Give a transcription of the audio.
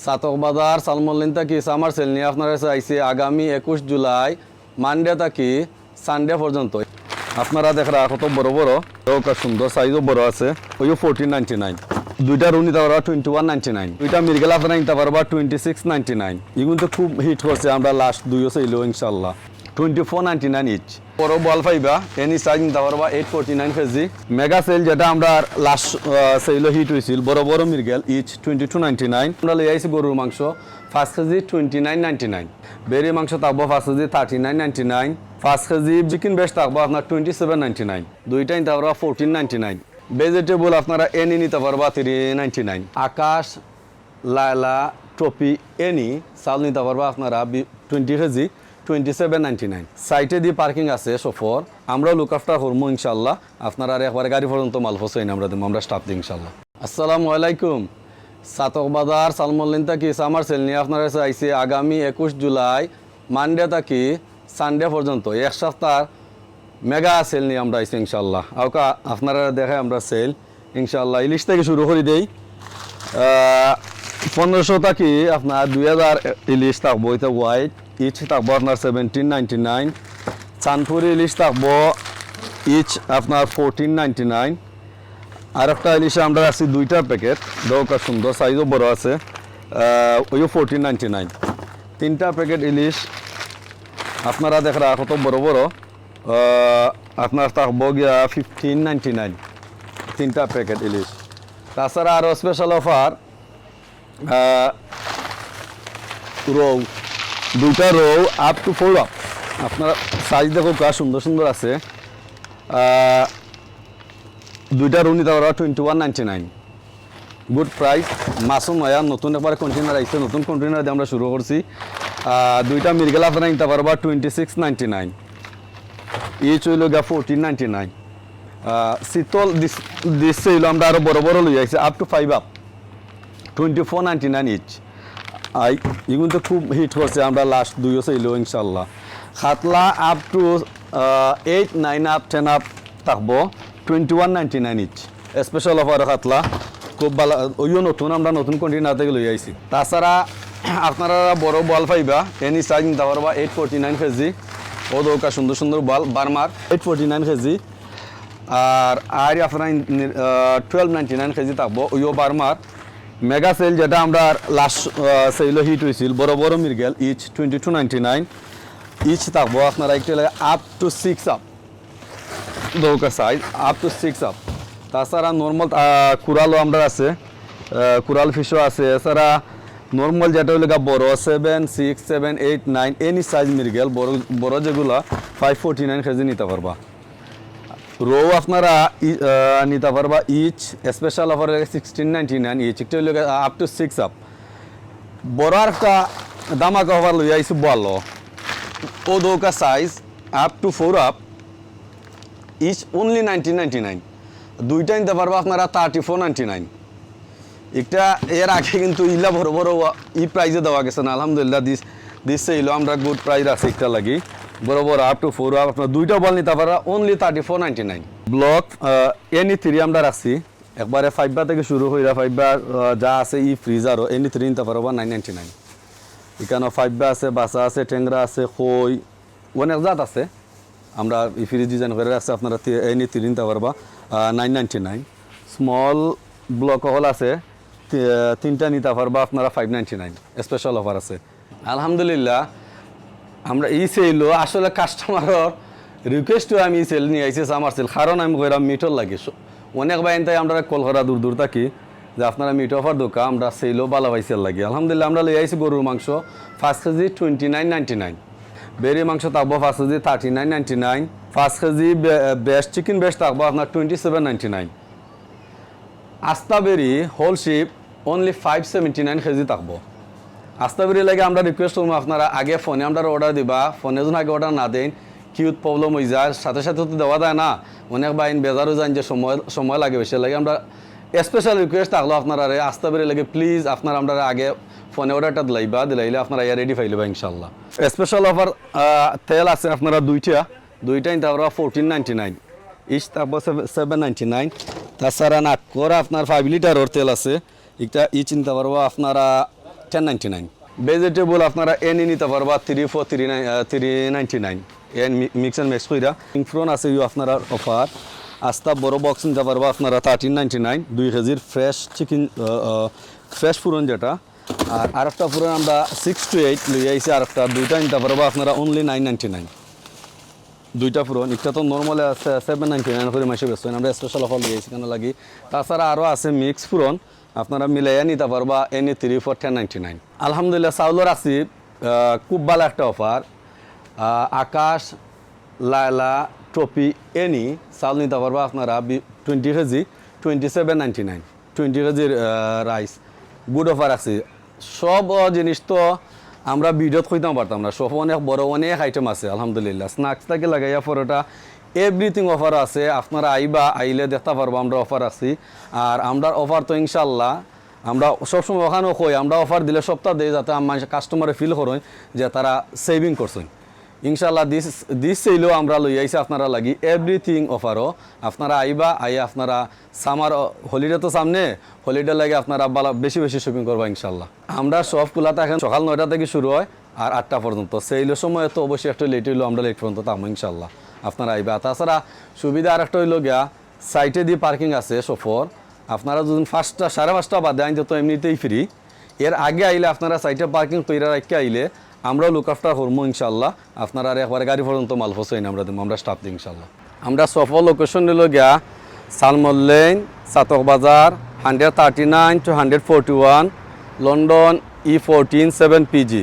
সাতক বাজার, সালমল্লিন থাকি, summer sell নিয়ে আপনার আইসি আগামী একুশ জুলাই, মানডে থাকি, সানডে পর্যন্ত। আপনারা দেখরা কত বড় বড়। সুন্দর সাইজও বড় আছে। ওইও ফোরটিন নাইনটি নাইন দুইটা রুম নিতে পারবা টোয়েন্টি ওয়ান নাইনটি নাইন দুইটা মির্গেল আপনারা নিতে পারবা টোয়েন্টি সিক্স নাইনটি নাইন এগুলো তো খুব হিট করছে, আমরা লাস্ট দুইও চাইলেও ইনশাল্লাহ। নাইন বল পাইবা এইট নাইন কেজি মেগা যেটা আমরা হিট বড় বড় টু নাইন মাংস কেজি নাইন নাইন মাংস থাকব কেজি নাইন নাইন পাঁচ কেজি নাইন দুইটা নাইন ভেজিটেবল আপনারা এনি নিতে পারবা থ্রি নাইনটি নাইন আকাশ, লায়লা, টপি এনি চাল নিতে পারবা আপনারা twenty KG twenty seven ninety nine সাইটে দিয়ে পার্কিং আছে সফর আমরাও লুক আফটার করব ইনশাল্লাহ আপনারা আর একবারে গাড়ি পর্যন্ত মাল ফসাইন আমরা দেবো, আমরা স্টাফ দিই ইনশাল্লাহ আসসালামু আলাইকুম। সাতক বাজার সালমল্লিন থাকি সামার সেল নিয়ে আপনার আইসি আগামী একুশ জুলাই মানডে থাকি সানডে পর্যন্ত, এক সপ্তাহ মেগা সেল নিয়ে আমরা আইসি ইনশাল্লাহ আউকা আপনারা দেখে আমরা সেল ইনশাল্লাহ ইলিশ থেকে শুরু করে দেই। পনেরোশো থাকি আপনার দুই হাজার ইলিশ থাকব, এটা হোয়াইট ইচ থাকব আপনার সেভেন্টিন নাইনটি নাইন চাঁদপুরি ইলিশ থাকব ইচ আপনার ফোরটিন নাইনটি নাইন আর একটা ইলিশে আমরা আছি দুইটা প্যাকেট দৌকা সুন্দর সাইজও বড় আছে ওইও ফোরটিন নাইনটি নাইন তিনটা প্যাকেট ইলিশ, আপনারা দেখরা কত বড় বড় আপনার থাকব গিয়া ফিফটিন নাইনটি নাইন তিনটা প্যাকেট ইলিশ। তাছাড়া আরও স্পেশাল অফার রৌ দুইটা রৌ আপ টু ফোর আপ আপনারা সাইজ দেখো কা সুন্দর সুন্দর আছে। দুইটা রুম নিতে পারবা twenty one ninety nine good price Masum মায়া নতুন একবার কন্টেনার আইছে, নতুন কন্টেনার দিয়ে আমরা শুরু করছি। দুইটা মির্গেল আপনারা নিতে পারবা twenty six ninety nine each হইল গা ফোরটিন নাইনটি নাইন শীতল দিচ্ছে হইল আমরা আরও বড় বড় লই আইছি up to five up twenty four ninety nine each I, এগুলো তো খুব হিট করছে আমরা লাস্ট দুইও চাইলো ইনশাল্লাহ খাতলা up to eight nine up ten up থাকব twenty one ninety nine each special offer খাতলা। খুব ভালো, ওইও নতুন, আমরা নতুন কন্টেনার থেকে লই আইছি। তাছাড়া আপনারা বড় বল পাইবা এনি সাইজ নিতে পারবা এইট ফোরটি নাইন কেজি ও দৌকা, সুন্দর সুন্দর বল বারমার এইট ফোরটি নাইন কেজি আর আর আপনার টুয়েলভ নাইনটি নাইন কেজি থাকব, ওইও বারমার। মেগা সেল যেটা আমরা লাস্ট সেলও হিট হয়েছিল বড় বড় মির্গেল each twenty two ninety nine each থাকব আপনারা একটু up to six up দৌকা size up to six up তাছাড়া নর্মাল কুড়ালও আমরা আছে কুড়াল ফিশও আছে। এছাড়া নর্মাল যেটা হলো বড় seven six seven eight nine any size মির্গেল বড় বড় যেগুলো ফাইভ ফোরটি নাইন কেজি নিতে পারবা। রো আপনারা নিতে পারবা each special offer sixteen ninety nine each একটা আপ টু সিক্স আপ বড় একটা দামাকা অফার লই আইসি বলো। ও দৌকা size up to four up each only nineteen ninety nine দুইটা নিতে পারব আপনারা থার্টি ফোর নাইনটি নাইন একটা এর আগে কিন্তু ইলা বড় বড় ই প্রাইজে দেওয়া গেছে না, আলহামদুলিল্লাহ, দিস দিচ্ছে ইলো আমরা গুড প্রাইজ আছে একটা লাগি। বড় আপ টু ফোর আপ আপনার দুইটা বল নিতে পারা only thirty four ninety nine block any three আমরা রাখছি। একবারে ফাইভ বার থেকে শুরু ফাইভ বার যা আছে ই ফ্রিজারও এনি থ্রি নিতে পারবা নাইন নাইনটি নাইন এখানে ফাইভ বার আছে, বাসা আছে টেংরা আছে, খই, অনেক জাত আছে। আমরা এই ফ্রিজ ডিজাইন করে রাখছি, আপনারা এনি থ্রি নিতে পারবা nine ninety nine small block হল আছে তিনটা নিতে পারবা, আপনারা five ninety nine special offer আছে। আলহামদুলিল্লাহ আমরা এই সেল আসলে কাস্টমারের রিকোয়েস্ট আমি সেল নিয়ে আইসি আমার সেল কারণ আমি কইরাম মিটর লাগে অনেক বাইন তাই আমরা কল করা দূর দূর থাকি, যে আপনারা মিট অফার দোকান আমরা সেলও ভালো পাইসেল লাগে আলহামদুলিল্লাহ আমরা লই আইসি গরুর মাংস পাঁচ KG twenty nine ninety nine বেরি মাংস থাকব পাঁচ KG thirty nine ninety nine পাঁচ কেজি বেস্ট চিকেন বেস্ট থাকব আপনার টোয়েন্টি সেভেন নাইনটি নাইন আস্তা বেরি whole sheep only five seventy nine KG থাকব। আস্তা বেরি লাগে আমরা রিকোয়েস্ট করব আপনারা আগে ফোনে আমরা অর্ডার দিবা ফোনে যখন আগে অর্ডার না দেন কিউত প্রবলেম হয়ে যায়? সাথে সাথে তো দেওয়া যায় না। অনেক বাইন বেজারও যান যে সময় সময় লাগে বেশি। লাগে আমরা স্পেশাল রিকোয়েস্ট থাকল আপনারা রে আস্তা বেরি লাগে প্লিজ আপনারা আমরা আগে ফোনে অর্ডারটা দিলাইবা। দিলাইলে আপনারা ইয়া রেডি ফাইলিবা ইনশাল্লাহ স্পেশাল অফার তেল আছে আপনারা দুইটা। দুইটা নিতে পারবা ফোরটিন নাইনটি নাইন ইস তারপর সেভেন নাইনটি নাইন তাছাড়া নাক্কর আপনার ফাইভ লিটারের তেল আছে। এটা ই চিনতে পারব আপনারা টেন নাইনটি নাইন ভেজিটেবল আপনারা এনি নিতে পারবা three four three nine three ninety nine N mix and mix কইরা। ইনফ্রন আছে ইউ আপনারা অফার আস্তা বড় বক্স নিতে পারবা আপনারা থার্টিন নাইনটি নাইন দুই কেজির ফ্রেশ চিকেন ফ্রেশ পুরন যেটা। আর আরেকটা পুরন আমরা সিক্স টু এইট লই আইছি, আরেকটা দুইটা নিতে পারবা আপনারা অনলি নাইন নাইনটি নাইন দুইটা পুরন একটা তো নর্মালে আছে সেভেন নাইনটি নাইন করে মাসে ব্যস্ত আমরা স্পেশাল অফার লিয়েছি কেন লাগি? তাছাড়া আরও আছে মিক্স পুরন আপনারা মিলাইয়া নিতে পারবা any three four ten ninety nine আলহামদুলিল্লাহ চাউলের আছি খুব ভালো একটা অফার আকাশ, লায়লা, টপি, এনি, চাউল নিতে পারবা আপনারা twenty KG twenty seven ninety nine twenty কেজির রাইস গুড অফার আছে। সব জিনিস তো আমরা ভিডিওত কইতাম পারতাম না। সব অনেক বড় অনেক আইটেম আছে, আলহামদুলিল্লাহ। স্ন্যাক্স থেকে লাগাইয়া পরোটা এভরিথিং অফার আছে, আপনারা আইবা, আইলে দেখতে পারব, আমরা অফার আছি। আর আমরা অফার তো ইনশাল্লাহ আমরা সবসময় ওখানেও কই, আমরা অফার দিলে সপ্তাহ দিই যাতে আমার কাস্টমারে ফিল করেন যে তারা সেভিং করছেন। ইনশাল্লাহ দিস দিস চাইলেও আমরা লই আইসি আপনারা লাগি। এভরিথিং অফারও আপনারা আইবা আই আপনারা সামার হলিডে তো সামনে হলিডে লাগে আপনারা বালা বেশি বেশি শপিং করবা ইনশাল্লাহ আমরা সব খোলা থাকেন সকাল নয়টা থেকে শুরু হয়, আর আটটা পর্যন্ত। সেইলের সময় তো অবশ্যই একটু লেট হইল আমরা লেট পর্যন্ত থামো ইনশাল্লাহ আপনারা আইবা। তাছাড়া সুবিধা আর একটা হইল গিয়া সাইটে দিয়ে পার্কিং আছে সফর। আপনারা যদি পাঁচটা, সাড়ে পাঁচটা বাদে আইন তো এমনিতেই ফ্রি এর আগে আইলে আপনারা সাইটে পার্কিং কইরা রাখতে আইলে আমরাও লুক আফটার করব ইনশাল্লাহ আপনারা আর একবারে গাড়ি পর্যন্ত মাল ফসাইন, আমরা দেবো আমরা স্টাফ দিই ইনশাল্লাহ আমরা সফল লোকেশন নিল গিয়া, সালমল লেন সাতক বাজার hundred thirty nine two hundred forty one London E fourteen seven PG